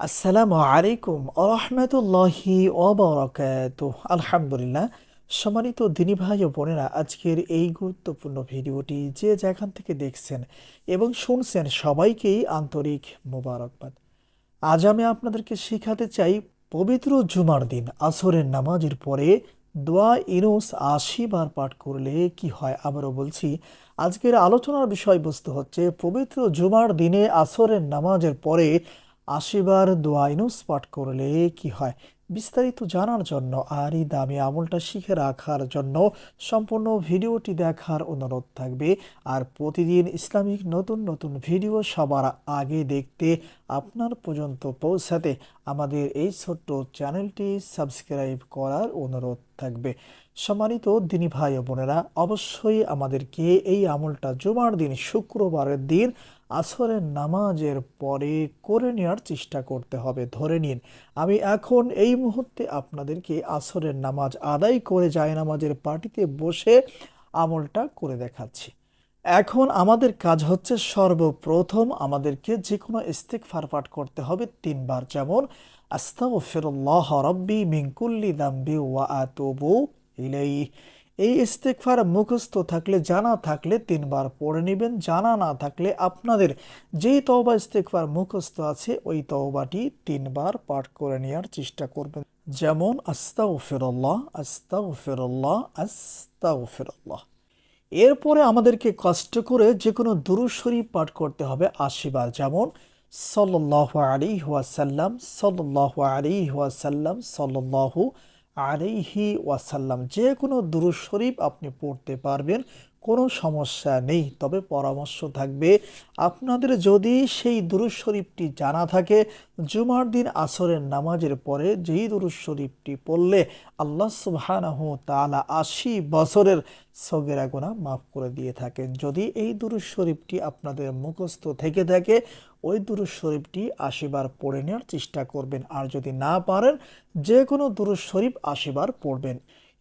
আসসালামু আলাইকুম আরহামতুল্লাহি ওবরাকাত আলহামদুলিল্লাহ। সম্মানিত দিনী ভাই ও বোনেরা, আজকের এই গুরুত্বপূর্ণ ভিডিওটি যে যেখান থেকে দেখছেন এবং শুনছেন সবাইকেই আন্তরিক মোবারকবাদ। আজ আমি আপনাদেরকে শেখাতে চাই পবিত্র জুমার দিন, আসরের নামাজের পরে দোয়া ইনুস আশি বার পাঠ করলে কি হয় আবারও বলছি, আজকের আলোচনার বিষয়বস্তু হচ্ছে পবিত্র জুমার দিনে আসরের নামাজের পরে আশিবার দোয়াইনও স্পট করলে কি হয়? বিস্তারিত জানার জন্য আর এই দামি আমলটা শিখে রাখার জন্য সম্পূর্ণ ভিডিওটি দেখার অনুরোধ থাকবে। আর প্রতিদিন ইসলামিক নতুন নতুন ভিডিও সবার আগে দেখতে আপনার পর্যন্ত পৌঁছাতে আমাদের এই ছোট্ট চ্যানেলটি সাবস্ক্রাইব করার অনুরোধ থাকবে। সম্মানিত দিনী ভাই বোনেরা, অবশ্যই আমাদেরকে এই আমলটা জুমার দিন, শুক্রবারের দিন আসরের নামাজের পরে করে নেওয়ার চেষ্টা করতে হবে, ধরে নিন। আমি এখন এই মুহূর্তে আপনাদেরকে আসরের নামাজ আদায় করে যায় নামাজের পার্টিতে বসে আমলটা করে দেখাচ্ছি। এখন আমাদের কাজ হচ্ছে সর্বপ্রথম আমাদেরকে যে কোনো ইস্তেকফার পাঠ করতে হবে তিনবার। যেমন, আস্তাগফিরুল্লাহ রব্বি মিন কুল্লি দাম্বি ওয়া আতুবু ইলাইহি। এই ইস্তেকফার মুখস্থ থাকলে, জানা থাকলে তিনবার পড়ে নেবেন। জানা না থাকলে আপনাদের যেই তওবা ইস্তেকফার মুখস্থ আছে, ওই তওবাটি তিনবার পাঠ করে নেওয়ার চেষ্টা করবেন। যেমন, আস্তাগফিরুল্লাহ আস্তাগফিরুল্লাহ আস্তাগফিরুল্লাহ। এরপরে আমাদেরকে কষ্ট করে যে কোনো দুরু শরীফ পাঠ করতে হবে আশিবার যেমন সল্লাহ আলী ওয়াসাল্লাম সল্লাহ আলী ওয়াসাল্লাম সল্লাহ আলিহি ওয়াসাল্লাম। যে কোনো দুরু শরীফ আপনি পড়তে পারবেন। কোনো সমস্যা নেই, তবে পরামর্শ থাকবে আপনাদের যদি সেই দুরুজ শরীফটি জানা থাকে। জুমার দিন আসরের নামাজের পরে যেই দুরুজ শরীফটি পড়লে আল্লাহ সুবহানাহ তাআলা আশি বছরের সগেরা গোনা মাফ করে দিয়ে থাকেন। যদি এই দুরুজ শরীফটি আপনাদের মুখস্থ থেকে থাকে, ওই দুরুজ শরীফটি আশিবার পড়ে নেওয়ার চেষ্টা করবেন। আর যদি না পারেন যে কোনো দুরুজ শরীফ আশিবার পড়বেন।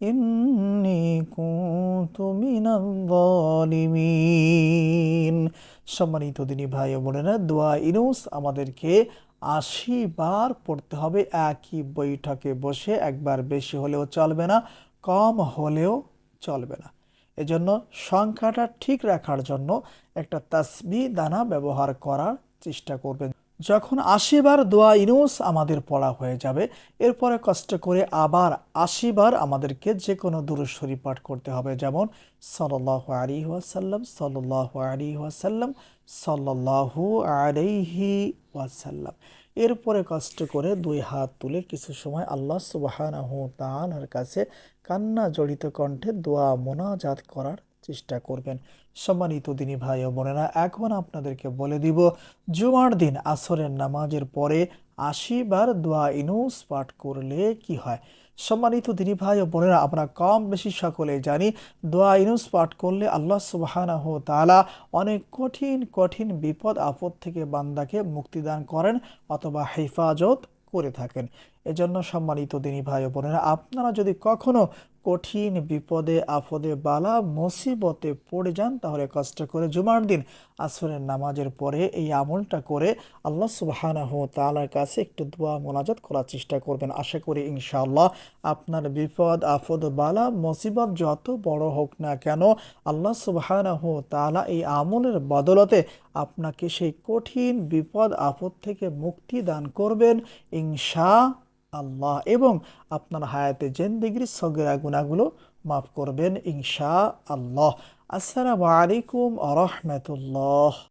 ইন্নী সম্মানিত দিনী ভাই ও বোনেরা, দোয়া ইনুস আমাদেরকে আশি বার পড়তে হবে। একই বৈঠকে বসে একবার বেশি হলেও চলবে না, কম হলেও চলবে না। এজন্য সংখ্যাটা ঠিক রাখার জন্য একটা তাসবি দানা ব্যবহার করার চেষ্টা করবেন। যখন আশিবার দোয়া ইনুস আমাদের পড়া হয়ে যাবে, এরপরে কষ্ট করে আবার আশিবার আমাদেরকে যে কোনো দুরুশ্বরী পাঠ করতে হবে। যেমন সল্লাহ আলী ওয়াসাল্লাম সল্লাহ আলী ওয়াসাল্লাম সল্লাহু আলাইহি ওয়াসাল্লাম। এরপরে কষ্ট করে দুই হাত তুলে কিছু সময় আল্লাহ সুবাহানাহু তাআলার কাছে কান্না জড়িত কণ্ঠে দোয়া মোনাজাত করার চেষ্টা করবেন। সম্মানিত দিনী ভাই ও বোনেরা, এখন আপনাদেরকে বলে দিব, জুমার দিন আসরের নামাজের পরে আশি বার দোয়া ইনুস পাঠ করলে কি হয়? সম্মানিত দিনী ভাই ও বোনেরা, আমরা কম বেশি সকলে জানি, দোয়া ইনুস পাঠ করলে আল্লাহ সুবাহানাহ তাআলা অনেক কঠিন কঠিন বিপদ, আপদ থেকে বান্দাকে মুক্তিদান করেন অথবা হেফাজত করে থাকেন। এজন্য সম্মানিত দিনী ভাই ও বোনেরা, আপনারা যদি কখনো কঠিন বিপদে, আপদে বালা, মুসিবতে পড়ে যান, তাহলে কষ্ট করে জুমার দিন আসরের নামাজের পরে এই আমলটা করে আল্লাহ সুবাহানাহ তালার কাছে একটু দোয়া মোনাজাত করার চেষ্টা করবেন। আশা করি ইনশাআল্লাহ আপনার বিপদ, আপদ, বালা, মুসিবত যত বড় হোক না কেন, আল্লাহ সুবাহানাহ তালা এই আমলের বদলতে আপনাকে সেই কঠিন বিপদ, আপদ থেকে মুক্তি দান করবেন। ইনশা আল্লাহ এবং আপনার হায়াতে জেন্দিগির সগেরা গুণাগুলো মাফ করবেন ইনশা আল্লাহ। আসসালামু আলাইকুম আ রহমতুল্লাহ।